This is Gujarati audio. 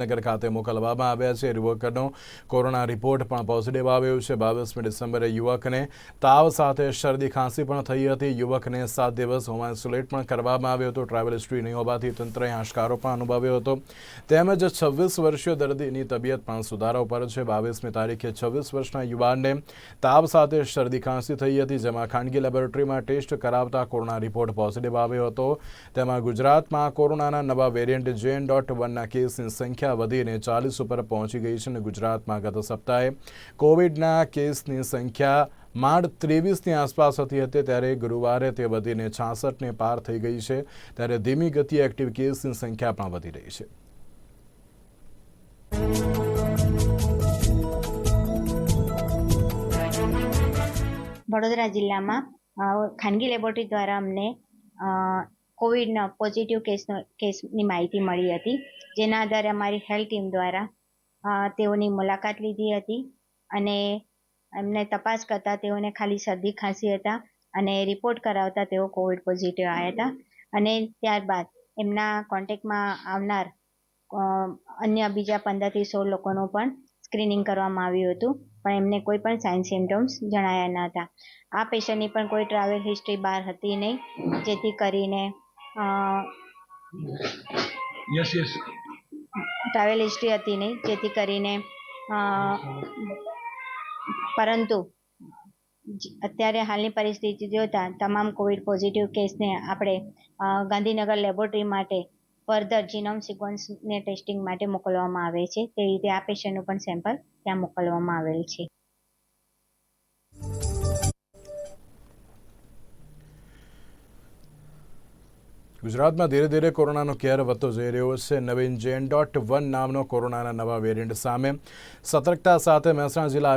નગર ખાતે મોકલવામાં આવ્યા છે. યુવકનો કોરોના રિપોર્ટ પણ પોઝિટિવ આવ્યો છે. બાવીસમી ડિસેમ્બરે યુવકને તાવ સાથે શરદી ખાંસી પણ થઈ હતી. યુવકને સાત દિવસ હોમ આઇસોલેટ પણ કરવામાં આવ્યો હતો. ટ્રાવેલ હિસ્ટ્રી નહીં હોવાથી તંત્રએ હાશકારો પણ અનુભવ્યો હતો. તેમજ છવ્વીસ વર્ષીય દર્દીની તબિયત પણ સુધારા ઉપર છે. બાવીસમી તારીખે છવ્વીસ વર્ષના યુવાનને તાવ સાથે શરદી ખાંસી થઈ હતી, જેમાં ખાનગી લેબોરેટરીમાં ટેસ્ટ કરાવતા કોરોના રિપોર્ટ પોઝિટિવ આવ્યો હતો. તેમાં ગુજરાતમાં કોરોનાના નવા વેરિયન્ટ જેન ડોટ વનના કેસની સંખ્યા વધીને ચાલીસ ઉપર પહોંચી ગઈ છે અને ગુજરાતમાં ગત સપ્તાહે કોવિડના કેસની સંખ્યા માંડ ત્રેવીસની આસપાસ હતી હતી ત્યારે ગુરુવારે તે વધીને છાસઠને પાર થઈ ગઈ છે. ત્યારે ધીમી ગતિએ એક્ટિવ કેસની સંખ્યા પણ વધી રહી છે. વડોદરા જિલ્લામાં ખાનગી લેબોરેટરી દ્વારા અમને કોવિડનો પોઝિટિવ કેસનો કેસની માહિતી મળી હતી, જેના આધારે અમારી હેલ્થ ટીમ દ્વારા તેઓની મુલાકાત લીધી હતી અને એમને તપાસ કરતા તેઓને ખાલી શરદી ખાંસી હતા અને રિપોર્ટ કરાવતા તેઓ કોવિડ પોઝિટિવ આવ્યા હતા. અને ત્યારબાદ એમના કોન્ટેક્ટમાં આવનાર અન્ય બીજા પંદરથી સોળ લોકોનું પણ સ્ક્રીનિંગ કરવામાં આવ્યું હતું, પણ એમને કોઈ પણ સાઇન સિમ્ટમ્સ જણાયા ન હતા. આ પેશન્ટની પણ કોઈ ટ્રાવેલ હિસ્ટ્રી બહાર હતી નહીં, જેથી કરીને ટ્રાવેલ હિસ્ટ્રી હતી નહીં જેથી કરીને પરંતુ અત્યારે હાલની પરિસ્થિતિ જોતા તમામ કોવિડ પોઝિટિવ કેસને આપણે ગાંધીનગર લેબોરેટરી માટે ફર્ધર જીનોમ સિક્વન્સને ટેસ્ટિંગ માટે મોકલવામાં આવે છે. તે રીતે આ પેશન્ટનું પણ સેમ્પલ ત્યાં મોકલવામાં આવેલ છે. ગુજરાતમાં ધીરે ધીરે કોરોનાનો કેર વધતો જઈ રહ્યો છે. નવીન જેન ડોટ વન નામનો કોરોનાના નવા વેરિયન્ટ સામે. સતર્કતા સાથે મહેસાણા જિલ્લા